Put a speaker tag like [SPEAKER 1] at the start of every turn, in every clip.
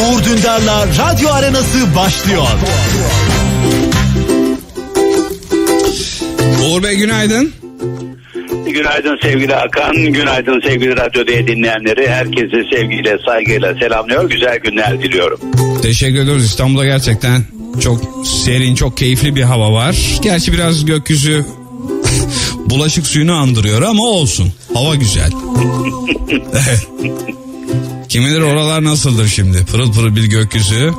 [SPEAKER 1] Uğur Dündar'la Radyo Arenası başlıyor.
[SPEAKER 2] Uğur Bey günaydın.
[SPEAKER 3] Günaydın sevgili Hakan, günaydın sevgili radyo diye dinleyenleri. Herkesi sevgiyle, saygıyla selamlıyor. Güzel günler diliyorum.
[SPEAKER 2] Teşekkür ediyoruz. İstanbul'da gerçekten çok serin, çok keyifli bir hava var. Gerçi biraz gökyüzü bulaşık suyunu andırıyor ama olsun. Hava güzel. Kim bilir oralar nasıldır şimdi? Pırıl pırıl bir gökyüzü.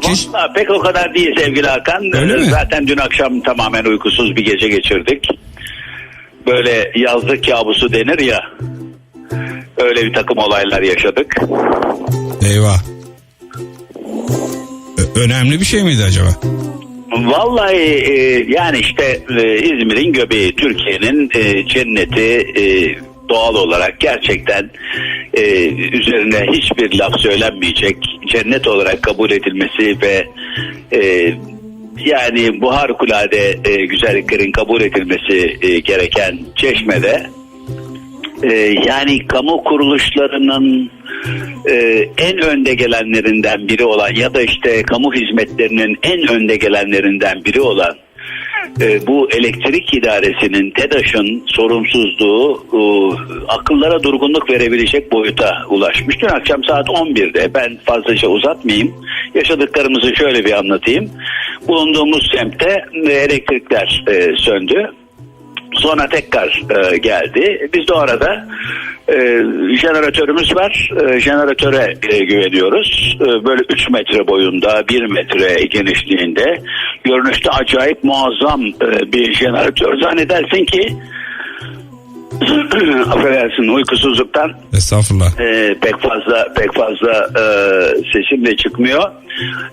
[SPEAKER 2] Keş-
[SPEAKER 3] Vallahi pek o kadar değil sevgili Hakan.
[SPEAKER 2] Öyle
[SPEAKER 3] Ee,
[SPEAKER 2] mi?
[SPEAKER 3] Zaten dün akşam tamamen uykusuz bir gece geçirdik. Böyle yazlık kabusu denir ya. Öyle bir takım olaylar yaşadık.
[SPEAKER 2] Eyvah. Ö- önemli bir şey miydi acaba?
[SPEAKER 3] Vallahi e, yani işte e, İzmir'in göbeği, Türkiye'nin e, cenneti e, doğal olarak gerçekten e, üzerine hiçbir laf söylenmeyecek cennet olarak kabul edilmesi ve e, yani bu harikulade e, güzelliklerin kabul edilmesi e, gereken Çeşme'de e, yani kamu kuruluşlarının e, en önde gelenlerinden biri olan ya da işte kamu hizmetlerinin en önde gelenlerinden biri olan e, bu elektrik idaresinin TEDAŞ'ın sorumsuzluğu e, akıllara durgunluk verebilecek boyuta ulaşmış. Dün akşam saat 11'de ben fazlaca uzatmayayım. Yaşadıklarımızı şöyle bir anlatayım. Bulunduğumuz semtte elektrikler söndü. Sonra tekrar e, geldi. Biz de arada e, jeneratörümüz var. E, jeneratöre e, güveniyoruz. E, böyle 3 metre boyunda, 1 metre genişliğinde. Görünüşte acayip muazzam e, bir jeneratör. Zannedersin ki affedersin uykusuzluktan
[SPEAKER 2] Estağfurullah.
[SPEAKER 3] e, pek fazla pek fazla e, sesim de çıkmıyor.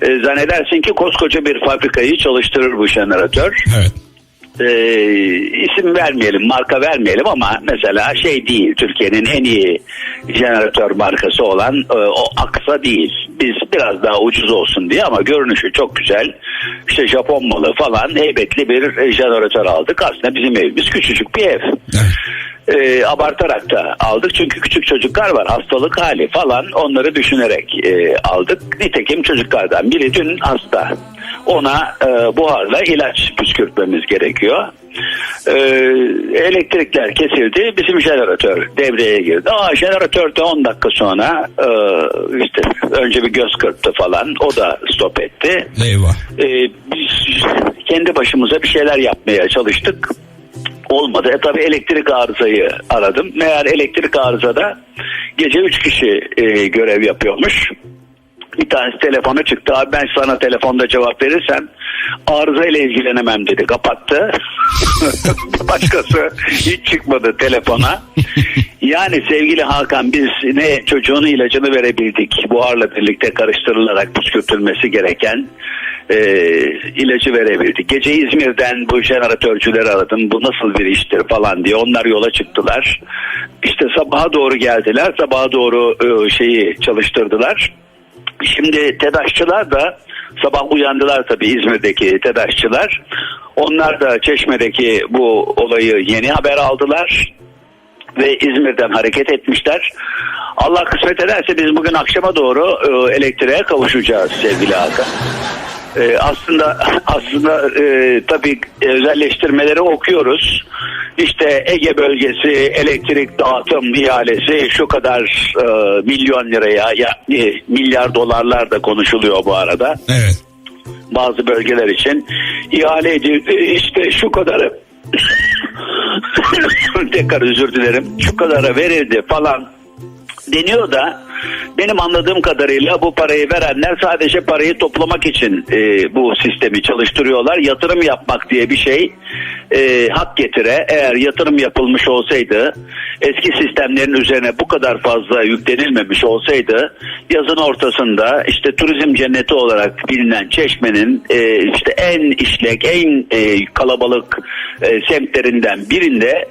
[SPEAKER 3] E, zannedersin ki koskoca bir fabrikayı çalıştırır bu jeneratör
[SPEAKER 2] Evet.
[SPEAKER 3] E, isim vermeyelim, marka vermeyelim ama mesela şey değil, Türkiye'nin en iyi jeneratör markası olan e, o Aksa değil. Biz biraz daha ucuz olsun diye ama görünüşü çok güzel. İşte Japon malı falan heybetli bir jeneratör aldık. Aslında bizim evimiz küçücük bir ev.
[SPEAKER 2] Evet.
[SPEAKER 3] E, abartarak da aldık çünkü küçük çocuklar var hastalık hali falan onları düşünerek e, aldık. Nitekim çocuklardan biri dün hasta. Ona e, buharla ilaç püskürtmemiz gerekiyor. E, elektrikler kesildi. Bizim jeneratör devreye girdi. Aa jeneratör de 10 dakika sonra e, işte önce bir göz kırptı falan. O da stop etti.
[SPEAKER 2] Eyvah.
[SPEAKER 3] E, biz kendi başımıza bir şeyler yapmaya çalıştık. Olmadı. E tabi elektrik arızayı aradım. Meğer elektrik arızada gece 3 kişi e, görev yapıyormuş. Bir tanesi telefona çıktı. Abi ben sana telefonda cevap verirsem arıza ile ilgilenemem dedi. Kapattı. Başkası hiç çıkmadı telefona. Yani sevgili Hakan biz ne çocuğun ilacını verebildik. Buharla birlikte karıştırılarak püskürtülmesi gereken e, ilacı verebildik. Gece İzmir'den bu jeneratörcüleri aradım. Bu nasıl bir iştir falan diye. Onlar yola çıktılar. İşte sabaha doğru geldiler. Sabaha doğru e, şeyi çalıştırdılar. Şimdi TEDAŞçılar da sabah uyandılar tabii İzmir'deki TEDAŞçılar. Onlar da Çeşme'deki bu olayı yeni haber aldılar ve İzmir'den hareket etmişler. Allah kısmet ederse biz bugün akşama doğru e, elektriğe kavuşacağız sevgili Hakan. E, aslında aslında e, tabii özelleştirmeleri okuyoruz. İşte Ege bölgesi elektrik dağıtım ihalesi şu kadar e, milyon liraya ya e, milyar dolarlar da konuşuluyor bu arada
[SPEAKER 2] Evet.
[SPEAKER 3] bazı bölgeler için ihale edildi. İşte şu kadarı tekrar özür dilerim. Şu kadara verildi falan deniyor da benim anladığım kadarıyla bu parayı verenler sadece parayı toplamak için e, bu sistemi çalıştırıyorlar. Yatırım yapmak diye bir şey e, hak getire. Eğer yatırım yapılmış olsaydı eski sistemlerin üzerine bu kadar fazla yüklenilmemiş olsaydı yazın ortasında işte turizm cenneti olarak bilinen Çeşme'nin e, işte en işlek en e, kalabalık e, semtlerinden birinde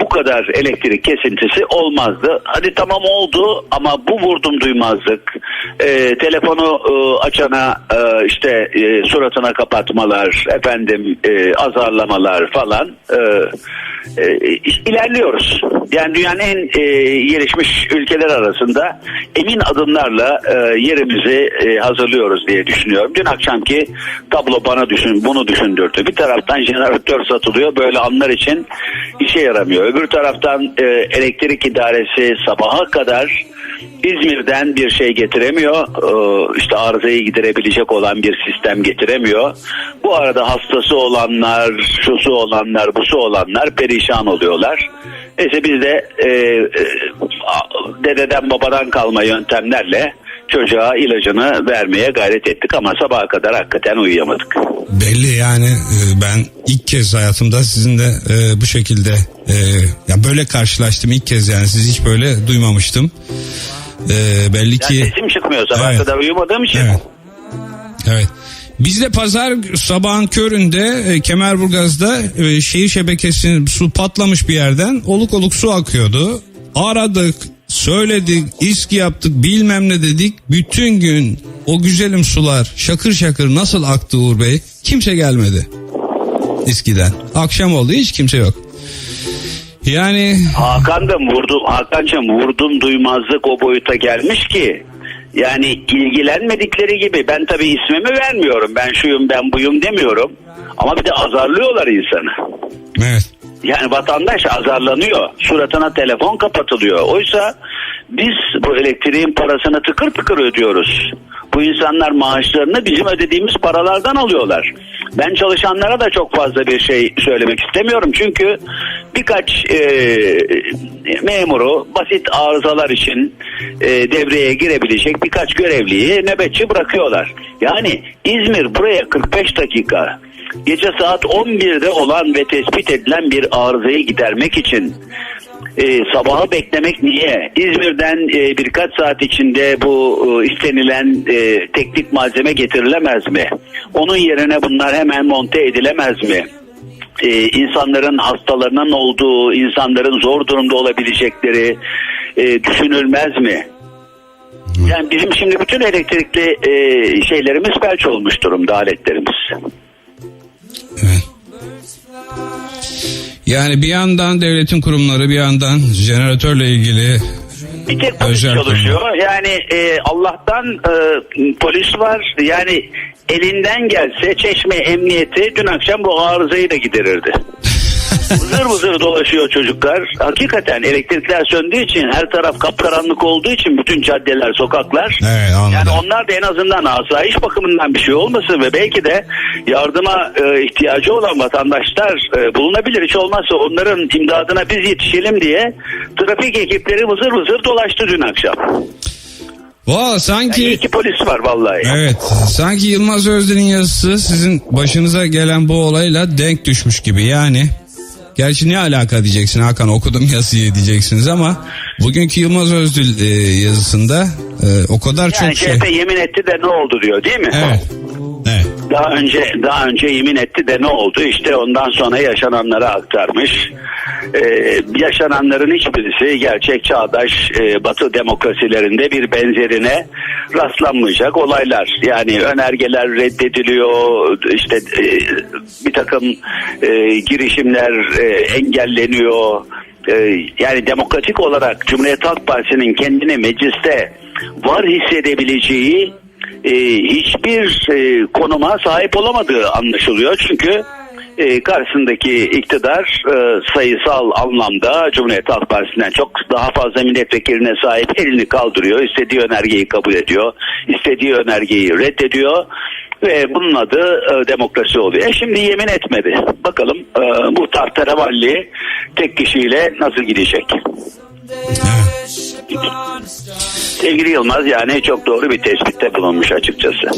[SPEAKER 3] bu kadar elektrik kesintisi olmazdı. Hadi tamam oldu ama bu vurdum duymazlık. Ee, telefonu e, açana e, işte e, suratına kapatmalar, efendim e, azarlamalar falan. E, e, ilerliyoruz. Yani dünyanın en e, gelişmiş ülkeler arasında emin adımlarla e, yerimizi e, hazırlıyoruz diye düşünüyorum. Dün akşamki tablo bana düşün, bunu düşündürdü. Bir taraftan jeneratör satılıyor böyle anlar için işe yaramıyor. Öbür taraftan e, elektrik idaresi sabaha kadar İzmir'den bir şey getiremiyor. Ee, işte arızayı giderebilecek olan bir sistem getiremiyor. Bu arada hastası olanlar, şusu olanlar, busu olanlar perişan oluyorlar. Neyse biz de e, e, dededen babadan kalma yöntemlerle çocuğa ilacını vermeye gayret ettik ama sabaha kadar hakikaten uyuyamadık.
[SPEAKER 2] Belli yani e, ben ilk kez hayatımda sizinle e, bu şekilde e, ya böyle karşılaştım ilk kez yani siz hiç böyle duymamıştım. Belli ki
[SPEAKER 3] sesim çıkmıyor sabaha
[SPEAKER 2] Evet.
[SPEAKER 3] kadar uyumadığım için.
[SPEAKER 2] Evet. Evet. Biz de pazar sabahın köründe e, Kemerburgaz'da e, şehir şebekesinin su patlamış bir yerden oluk oluk su akıyordu. Aradık, söyledik, iski yaptık, bilmem ne dedik. Bütün gün o güzelim sular şakır şakır nasıl aktı Uğur Bey? Kimse gelmedi. İskiden. Akşam oldu hiç kimse yok. Yani
[SPEAKER 3] Hakan'dım vurdum Hakan'cığım vurdum duymazlık o boyuta gelmiş ki yani ilgilenmedikleri gibi ben tabii ismimi vermiyorum ben şuyum ben buyum demiyorum ama bir de azarlıyorlar insanı.
[SPEAKER 2] evet.
[SPEAKER 3] Yani vatandaş azarlanıyor. Suratına telefon kapatılıyor. Oysa biz bu elektriğin parasını tıkır tıkır ödüyoruz. Bu insanlar maaşlarını bizim ödediğimiz paralardan alıyorlar. Ben çalışanlara da çok fazla bir şey söylemek istemiyorum. Çünkü birkaç e, memuru basit arızalar için e, devreye girebilecek birkaç görevliyi nöbetçi bırakıyorlar. Yani İzmir buraya 45 dakika gece saat 11'de olan ve tespit edilen bir arızayı gidermek için e, sabahı beklemek niye? İzmir'den e, birkaç saat içinde bu e, istenilen e, teknik malzeme getirilemez mi? Onun yerine bunlar hemen monte edilemez mi? e, insanların hastalarının olduğu, insanların zor durumda olabilecekleri e, düşünülmez mi? Yani bizim şimdi bütün elektrikli e, şeylerimiz felç olmuş durumda aletlerimiz.
[SPEAKER 2] Evet. Yani bir yandan devletin kurumları bir yandan jeneratörle ilgili
[SPEAKER 3] Bir tek polis
[SPEAKER 2] Özel
[SPEAKER 3] çalışıyor. Yani e, Allah'tan e, polis var. Yani elinden gelse Çeşme Emniyeti dün akşam bu arızayı da giderirdi. Vızır vızır dolaşıyor çocuklar. Hakikaten elektrikler söndüğü için her taraf kapkaranlık olduğu için bütün caddeler, sokaklar.
[SPEAKER 2] Evet, anladım.
[SPEAKER 3] yani onlar da en azından asayiş bakımından bir şey olmasın ve belki de yardıma e, ihtiyacı olan vatandaşlar e, bulunabilir. Hiç olmazsa onların imdadına biz yetişelim diye trafik ekipleri vızır vızır dolaştı dün akşam.
[SPEAKER 2] Valla
[SPEAKER 3] Yani
[SPEAKER 2] sanki
[SPEAKER 3] iyi ki polis var vallahi.
[SPEAKER 2] evet sanki Yılmaz Özden'in yazısı sizin başınıza gelen bu olayla denk düşmüş gibi yani. Gerçi ne alaka diyeceksin Hakan okudum yazıyı diyeceksiniz ama bugünkü Yılmaz Özdil e, yazısında e, o kadar
[SPEAKER 3] Yani
[SPEAKER 2] çok şey.
[SPEAKER 3] CHP yemin etti de ne oldu diyor değil mi?
[SPEAKER 2] Evet. Evet.
[SPEAKER 3] Daha önce daha önce yemin etti de ne oldu? İşte ondan sonra yaşananları aktarmış. Ee, yaşananların hiçbirisi gerçek çağdaş e, Batı demokrasilerinde bir benzerine rastlanmayacak olaylar. Yani önergeler reddediliyor, işte e, bir takım e, girişimler e, engelleniyor. E, yani demokratik olarak Cumhuriyet Halk Partisi'nin kendini mecliste var hissedebileceği e, hiçbir e, konuma sahip olamadığı anlaşılıyor. Çünkü e, karşısındaki iktidar e, sayısal anlamda Cumhuriyet Halk Partisi'nden çok daha fazla milletvekiline sahip elini kaldırıyor. İstediği önergeyi kabul ediyor. istediği önergeyi reddediyor. Ve bunun adı e, demokrasi oluyor. E şimdi yemin etmedi. Bakalım e, bu tahterevalli tek kişiyle nasıl gidecek? Sevgili Yılmaz yani çok doğru bir tespitte bulunmuş açıkçası.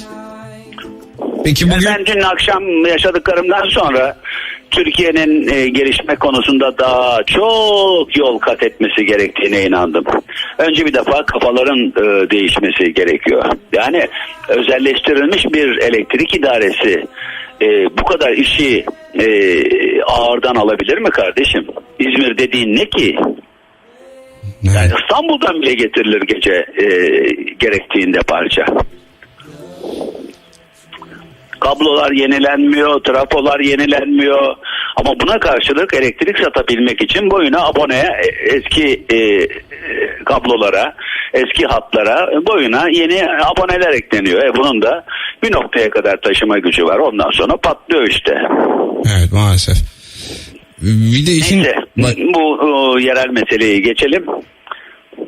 [SPEAKER 2] Peki bugün
[SPEAKER 3] ben dün akşam yaşadıklarımdan sonra Türkiye'nin e, gelişme konusunda daha çok yol kat etmesi gerektiğine inandım. Önce bir defa kafaların e, değişmesi gerekiyor. Yani özelleştirilmiş bir elektrik idaresi e, bu kadar işi e, ağırdan alabilir mi kardeşim? İzmir dediğin ne ki?
[SPEAKER 2] Evet.
[SPEAKER 3] İstanbul'dan bile getirilir gece e, gerektiğinde parça. Kablolar yenilenmiyor, trafolar yenilenmiyor. Ama buna karşılık elektrik satabilmek için boyuna aboneye eski e, e, kablolara, eski hatlara boyuna yeni aboneler ekleniyor. E bunun da bir noktaya kadar taşıma gücü var. Ondan sonra patlıyor işte.
[SPEAKER 2] Evet maalesef. Bir de işin
[SPEAKER 3] Neyse
[SPEAKER 2] bak,
[SPEAKER 3] bu e, yerel meseleyi geçelim.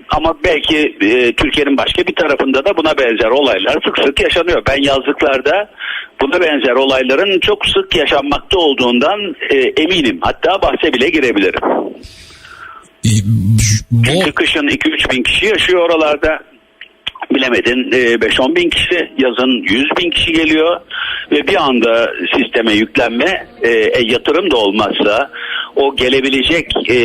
[SPEAKER 3] Ama belki e, Türkiye'nin başka bir tarafında da buna benzer olaylar sık sık yaşanıyor. Ben yazlıklarda buna benzer olayların çok sık yaşanmakta olduğundan e, eminim. Hatta bahse bile girebilirim.
[SPEAKER 2] bu
[SPEAKER 3] Çünkü kışın 2-3 bin kişi yaşıyor oralarda. Bilemedin e, 5-10 bin kişi yazın 100 bin kişi geliyor ve bir anda sisteme yüklenme e, e, yatırım da olmazsa o gelebilecek e,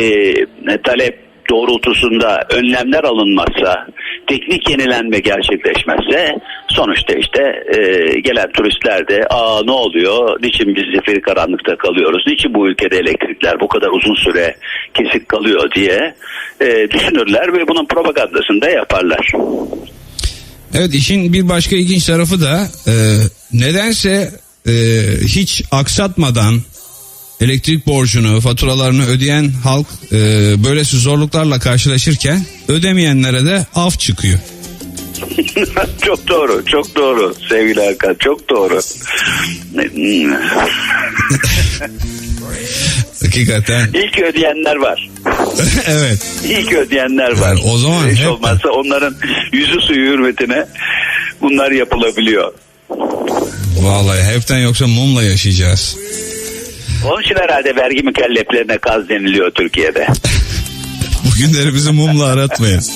[SPEAKER 3] talep doğrultusunda önlemler alınmazsa teknik yenilenme gerçekleşmezse sonuçta işte e, gelen turistler de aa ne oluyor? Niçin biz zifiri karanlıkta kalıyoruz? Niçin bu ülkede elektrikler bu kadar uzun süre kesik kalıyor? diye e, düşünürler ve bunun propagandasını da yaparlar.
[SPEAKER 2] Evet işin bir başka ilginç tarafı da e, nedense e, hiç aksatmadan elektrik borcunu, faturalarını ödeyen halk e, böylesi zorluklarla karşılaşırken ödemeyenlere de af çıkıyor.
[SPEAKER 3] çok doğru, çok doğru sevgili Hakan, çok doğru.
[SPEAKER 2] Hakikaten
[SPEAKER 3] İlk ödeyenler var.
[SPEAKER 2] evet.
[SPEAKER 3] İlk ödeyenler var.
[SPEAKER 2] Yani o zaman
[SPEAKER 3] Hiç
[SPEAKER 2] hep-
[SPEAKER 3] olmazsa onların yüzü suyu hürmetine bunlar yapılabiliyor.
[SPEAKER 2] Vallahi hepten yoksa mumla yaşayacağız.
[SPEAKER 3] Onun için herhalde vergi mükelleflerine kaz deniliyor Türkiye'de.
[SPEAKER 2] Bugünleri bizi mumla aratmayın.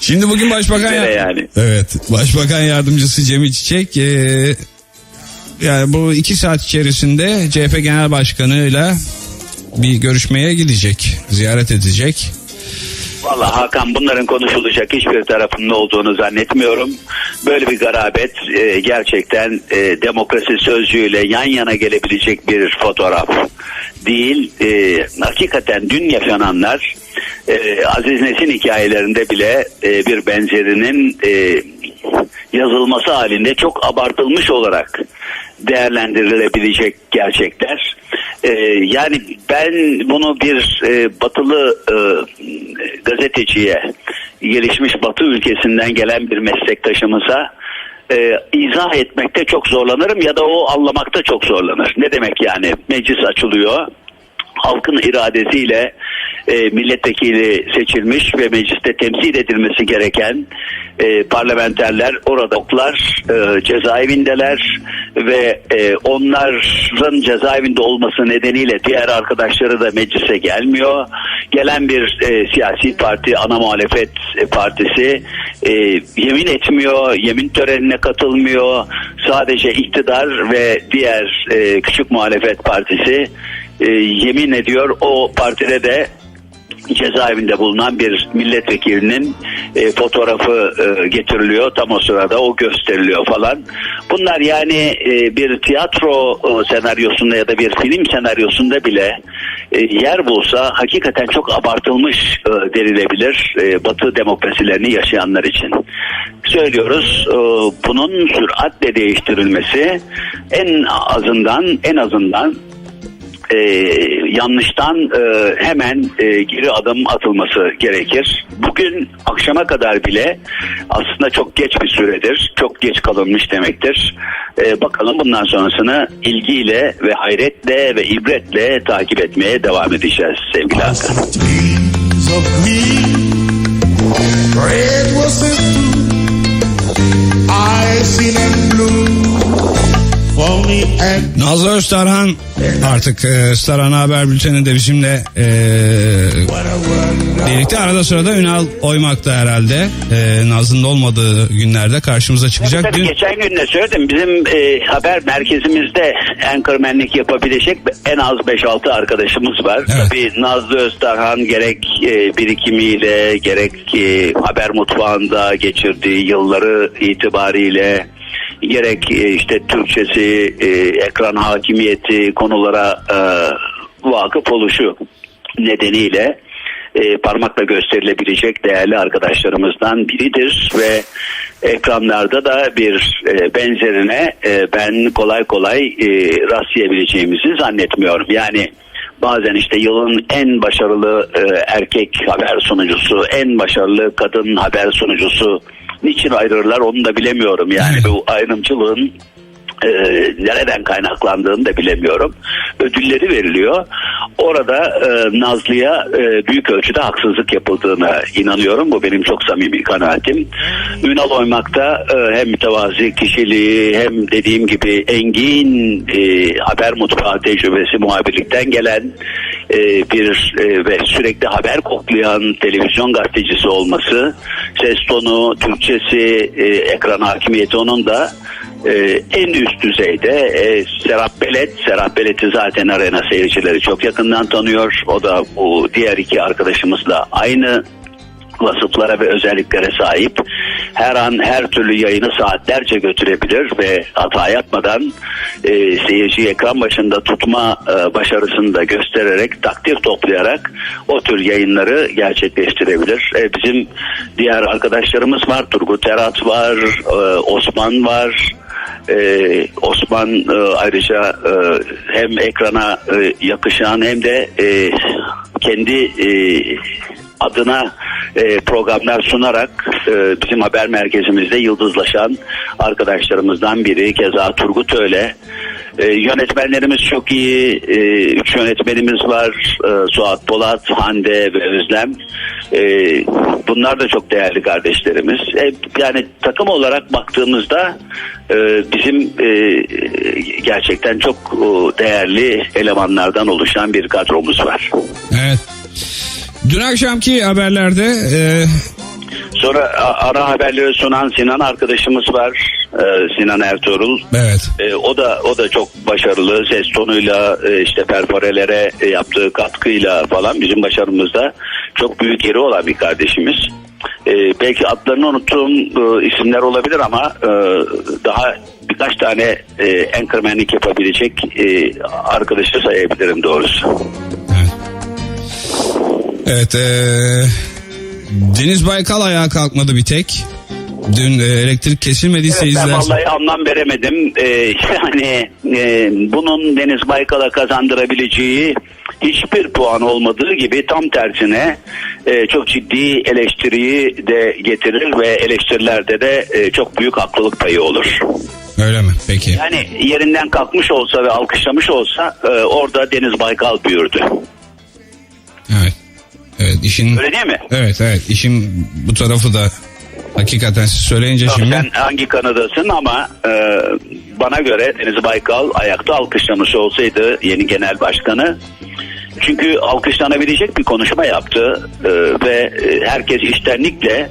[SPEAKER 2] Şimdi bugün Başbakan
[SPEAKER 3] yani?
[SPEAKER 2] Evet, Başbakan Yardımcısı Cemil Çiçek eee, yani bu iki saat içerisinde CHP Genel Başkanı'yla bir görüşmeye gidecek, ziyaret edecek.
[SPEAKER 3] Vallahi Hakan bunların konuşulacak hiçbir tarafının olduğunu zannetmiyorum. Böyle bir garabet e, gerçekten e, demokrasi sözcüğüyle yan yana gelebilecek bir fotoğraf değil. E, hakikaten dün yaşananlar e, Aziz Nesin hikayelerinde bile e, bir benzerinin e, yazılması halinde çok abartılmış olarak değerlendirilebilecek gerçekler. Ee, yani ben bunu bir e, batılı e, gazeteciye gelişmiş batı ülkesinden gelen bir meslektaşımıza e, izah etmekte çok zorlanırım ya da o anlamakta çok zorlanır. Ne demek yani meclis açılıyor halkın iradesiyle e, milletvekili seçilmiş ve mecliste temsil edilmesi gereken e, parlamenterler orada oklar e, cezaevindeler ve e, onların cezaevinde olması nedeniyle diğer arkadaşları da meclise gelmiyor. Gelen bir e, siyasi parti ana muhalefet partisi e, yemin etmiyor, yemin törenine katılmıyor. Sadece iktidar ve diğer e, küçük muhalefet partisi e, yemin ediyor o partide de cezaevinde bulunan bir milletvekilinin e, fotoğrafı e, getiriliyor tam o sırada o gösteriliyor falan. Bunlar yani e, bir tiyatro e, senaryosunda ya da bir film senaryosunda bile e, yer bulsa hakikaten çok abartılmış e, denilebilir e, Batı demokrasilerini yaşayanlar için. Söylüyoruz e, bunun süratle değiştirilmesi en azından en azından e, yanlıştan e, hemen e, geri adım atılması gerekir. Bugün akşama kadar bile aslında çok geç bir süredir, çok geç kalınmış demektir. E, bakalım bundan sonrasını ilgiyle ve hayretle ve ibretle takip etmeye devam edeceğiz sevgili Hakan.
[SPEAKER 2] Nazlı Öztarhan artık e, Star Ana Haber Bülteni'nde bizimle e, birlikte arada sırada Ünal Oymak'ta herhalde e, Nazlı'nın olmadığı günlerde karşımıza çıkacak.
[SPEAKER 3] Tabii
[SPEAKER 2] Dün,
[SPEAKER 3] geçen gün de söyledim bizim e, haber merkezimizde anchormanlik yapabilecek en az 5-6 arkadaşımız var.
[SPEAKER 2] Evet.
[SPEAKER 3] Tabii Nazlı Öztarhan gerek e, birikimiyle gerek e, haber mutfağında geçirdiği yılları itibariyle gerek e, işte Türkçesi, e, ekran hakimiyeti konulara e, vakıf oluşu nedeniyle e, parmakla gösterilebilecek değerli arkadaşlarımızdan biridir ve ekranlarda da bir e, benzerine e, ben kolay kolay e, rastlayabileceğimizi zannetmiyorum. Yani bazen işte yılın en başarılı e, erkek haber sunucusu, en başarılı kadın haber sunucusu niçin ayırırlar onu da bilemiyorum. Yani bu ayrımcılığın e, nereden kaynaklandığını da bilemiyorum. Ödülleri veriliyor. Orada e, Nazlı'ya e, büyük ölçüde haksızlık yapıldığına inanıyorum. Bu benim çok samimi kanaatim. Ünal Oymak'ta e, hem mütevazi kişiliği hem dediğim gibi engin e, haber mutfağı tecrübesi muhabirlikten gelen e, bir e, ve sürekli haber koklayan televizyon gazetecisi olması, ses tonu, Türkçesi, e, ekran hakimiyeti onun da ee, en üst düzeyde e, Serap Belet, Serap Belet'i zaten arena seyircileri çok yakından tanıyor. O da bu diğer iki arkadaşımızla aynı vasıflara ve özelliklere sahip. Her an her türlü yayını saatlerce götürebilir ve hata yapmadan e, seyirciyi ekran başında tutma e, başarısını da göstererek takdir toplayarak o tür yayınları gerçekleştirebilir. E, bizim diğer arkadaşlarımız var. Turgut Erat var, e, Osman var. Ee, Osman e, ayrıca e, hem ekrana e, yakışan hem de e, kendi e, adına e, programlar sunarak e, bizim haber merkezimizde yıldızlaşan arkadaşlarımızdan biri. Keza Turgut öyle. E, yönetmenlerimiz çok iyi. E, üç yönetmenimiz var. E, Suat Polat, Hande ve Özlem. E, bunlar da çok değerli kardeşlerimiz. E, yani takım olarak baktığımızda e, bizim e, gerçekten çok e, değerli elemanlardan oluşan bir kadromuz var.
[SPEAKER 2] Evet. Dün akşamki haberlerde e,
[SPEAKER 3] Sonra ara haberleri sunan Sinan arkadaşımız var. E, Sinan Ertuğrul.
[SPEAKER 2] evet
[SPEAKER 3] E, o da o da çok başarılı ses tonuyla e, işte perforelere e, yaptığı katkıyla falan bizim başarımızda çok büyük yeri olan bir kardeşimiz. E, belki adlarını unuttuğum e, isimler olabilir ama e, daha birkaç tane e, anchormanlik yapabilecek e, arkadaşı sayabilirim doğrusu.
[SPEAKER 2] Evet. Eee, Deniz Baykal ayağa kalkmadı bir tek. Dün e, elektrik kesilmediyse
[SPEAKER 3] Evet, ben
[SPEAKER 2] izler.
[SPEAKER 3] vallahi anlam veremedim. Ee, yani e, bunun Deniz Baykal'a kazandırabileceği hiçbir puan olmadığı gibi tam tersine e, çok ciddi eleştiriyi de getirir ve eleştirilerde de e, çok büyük haklılık payı olur.
[SPEAKER 2] Öyle mi? Peki.
[SPEAKER 3] Yani yerinden kalkmış olsa ve alkışlamış olsa e, orada Deniz Baykal büyürdü.
[SPEAKER 2] Evet. İşin
[SPEAKER 3] Öyle değil mi?
[SPEAKER 2] Evet evet işin bu tarafı da hakikaten siz söyleyince
[SPEAKER 3] Tabii
[SPEAKER 2] şimdi
[SPEAKER 3] Sen hangi kanadasın ama e, bana göre Deniz Baykal ayakta alkışlamış olsaydı yeni genel başkanı çünkü alkışlanabilecek bir konuşma yaptı e, ve e, herkes içtenlikle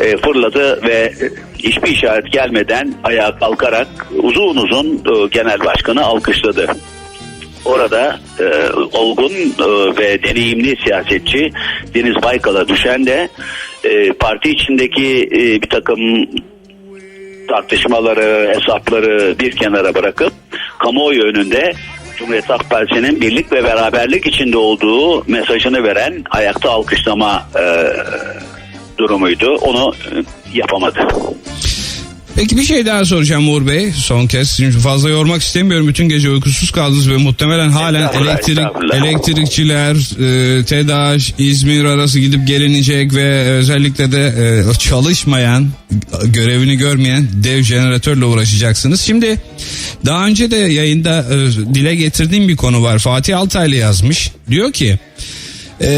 [SPEAKER 3] e, fırladı ve hiçbir işaret gelmeden ayağa kalkarak uzun uzun e, genel başkanı alkışladı. Orada e, olgun e, ve deneyimli siyasetçi Deniz Baykal'a düşen de e, parti içindeki e, bir takım tartışmaları, hesapları bir kenara bırakıp kamuoyu önünde Cumhuriyet Halk Partisi'nin birlik ve beraberlik içinde olduğu mesajını veren ayakta alkışlama e, durumuydu. Onu e, yapamadı.
[SPEAKER 2] Peki bir şey daha soracağım Uğur Bey son kez. Çünkü fazla yormak istemiyorum. Bütün gece uykusuz kaldınız ve muhtemelen halen
[SPEAKER 3] Estağfurullah,
[SPEAKER 2] elektrik
[SPEAKER 3] estağfurullah.
[SPEAKER 2] elektrikçiler, e, TEDAŞ, İzmir arası gidip gelinecek ve özellikle de e, çalışmayan, görevini görmeyen dev jeneratörle uğraşacaksınız. Şimdi daha önce de yayında e, dile getirdiğim bir konu var. Fatih Altaylı yazmış. Diyor ki e,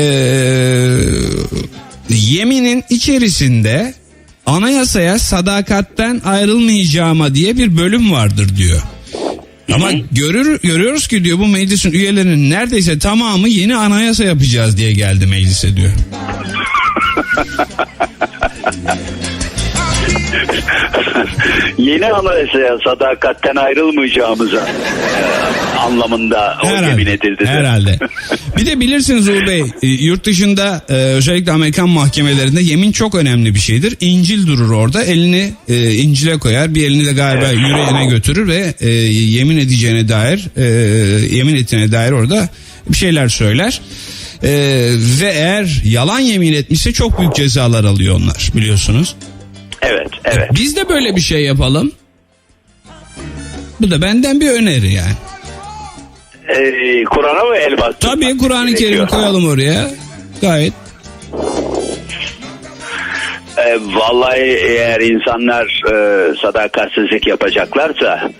[SPEAKER 2] yeminin içerisinde anayasaya sadakatten ayrılmayacağıma diye bir bölüm vardır diyor. Ama görür, görüyoruz ki diyor bu meclisin üyelerinin neredeyse tamamı yeni anayasa yapacağız diye geldi meclise diyor.
[SPEAKER 3] Yeni anayasaya sadakatten ayrılmayacağımıza e, anlamında o yemin edildi. de.
[SPEAKER 2] Herhalde. Bir de bilirsiniz Uğur Bey e, yurt dışında e, özellikle Amerikan mahkemelerinde yemin çok önemli bir şeydir. İncil durur orada elini e, İncil'e koyar bir elini de galiba yüreğine götürür ve e, yemin edeceğine dair e, yemin ettiğine dair orada bir şeyler söyler. Ee, ve eğer yalan yemin etmişse çok büyük cezalar alıyor onlar biliyorsunuz.
[SPEAKER 3] Evet, evet.
[SPEAKER 2] Biz de böyle bir şey yapalım. Bu da benden bir öneri yani.
[SPEAKER 3] Ee, Kur'an'a mı el bastırmak
[SPEAKER 2] Tabii Kur'an-ı Kerim'i koyalım oraya. Gayet.
[SPEAKER 3] Ee, vallahi eğer insanlar e, sadakatsizlik yapacaklarsa,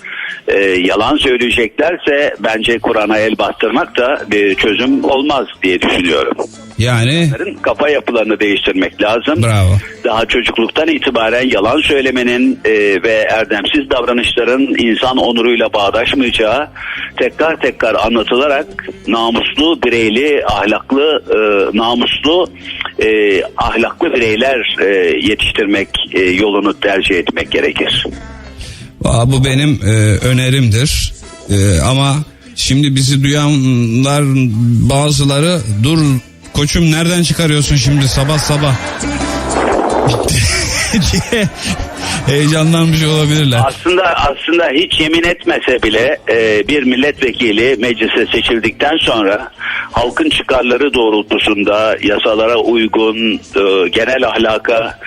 [SPEAKER 3] e, yalan söyleyeceklerse bence Kur'an'a el bastırmak da bir çözüm olmaz diye düşünüyorum.
[SPEAKER 2] Yani
[SPEAKER 3] Onların Kafa yapılarını değiştirmek lazım.
[SPEAKER 2] bravo.
[SPEAKER 3] Daha çocukluktan itibaren yalan söylemenin e, ve erdemsiz davranışların insan onuruyla bağdaşmayacağı tekrar tekrar anlatılarak namuslu, bireyli, ahlaklı, e, namuslu, e, ahlaklı bireyler e, yetiştirmek e, yolunu tercih etmek gerekir.
[SPEAKER 2] Aa, bu benim e, önerimdir. E, ama şimdi bizi duyanlar bazıları dur koçum nereden çıkarıyorsun şimdi sabah sabah diye heyecanlanmış olabilirler.
[SPEAKER 3] Aslında aslında hiç yemin etmese bile e, bir milletvekili meclise seçildikten sonra halkın çıkarları doğrultusunda yasalara uygun, e, genel ahlaka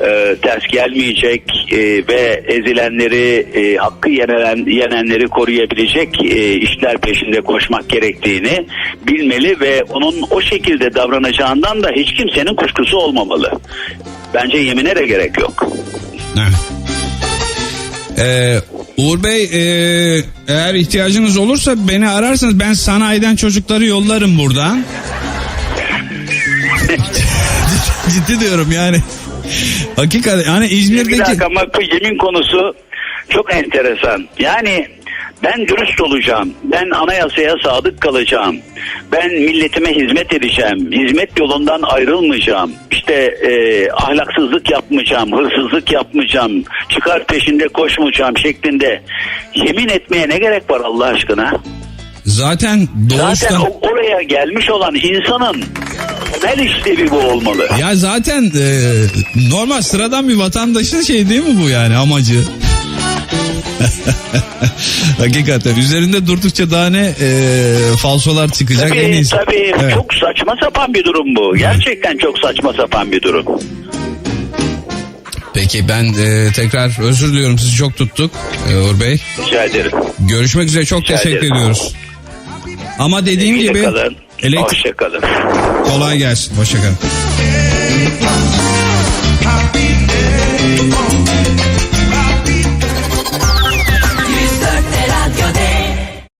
[SPEAKER 3] e, ters gelmeyecek e, ve ezilenleri, e, hakkı yenilen, yenenleri koruyabilecek e, işler peşinde koşmak gerektiğini bilmeli ve onun o şekilde davranacağından da hiç kimsenin kuşkusu olmamalı. Bence yemine de gerek yok.
[SPEAKER 2] Evet. Ee, Uğur Bey e, eğer ihtiyacınız olursa beni ararsanız ben sanayiden çocukları yollarım buradan. Ciddi diyorum yani. Hakikaten yani
[SPEAKER 3] Bir
[SPEAKER 2] İzmir'deki
[SPEAKER 3] dakika ama bu yemin konusu çok enteresan. Yani ben dürüst olacağım. Ben anayasaya sadık kalacağım. Ben milletime hizmet edeceğim. Hizmet yolundan ayrılmayacağım. İşte e, ahlaksızlık yapmayacağım, hırsızlık yapmayacağım, çıkar peşinde koşmayacağım şeklinde yemin etmeye ne gerek var Allah aşkına?
[SPEAKER 2] zaten
[SPEAKER 3] Zaten
[SPEAKER 2] doğuştan
[SPEAKER 3] o- oraya gelmiş olan insanın temel işlevi bu olmalı.
[SPEAKER 2] ya zaten e, normal sıradan bir vatandaşın şey değil mi bu yani amacı? Hakikaten üzerinde durdukça daha ne e, falsolar çıkacak en
[SPEAKER 3] Tabii,
[SPEAKER 2] iyisi.
[SPEAKER 3] tabii
[SPEAKER 2] Evet.
[SPEAKER 3] çok saçma sapan bir durum bu. Gerçekten çok saçma sapan bir durum.
[SPEAKER 2] Peki ben e, tekrar özür diliyorum sizi çok tuttuk e, Uğur Bey.
[SPEAKER 3] Rica ederim.
[SPEAKER 2] Görüşmek üzere çok
[SPEAKER 3] Rica
[SPEAKER 2] teşekkür
[SPEAKER 3] ederim.
[SPEAKER 2] ediyoruz. Ama dediğim
[SPEAKER 3] İyi
[SPEAKER 2] gibi
[SPEAKER 3] kalın.
[SPEAKER 2] Elektrik
[SPEAKER 3] Hoşçakalın.
[SPEAKER 2] kolay gelsin. Hoşçakalın.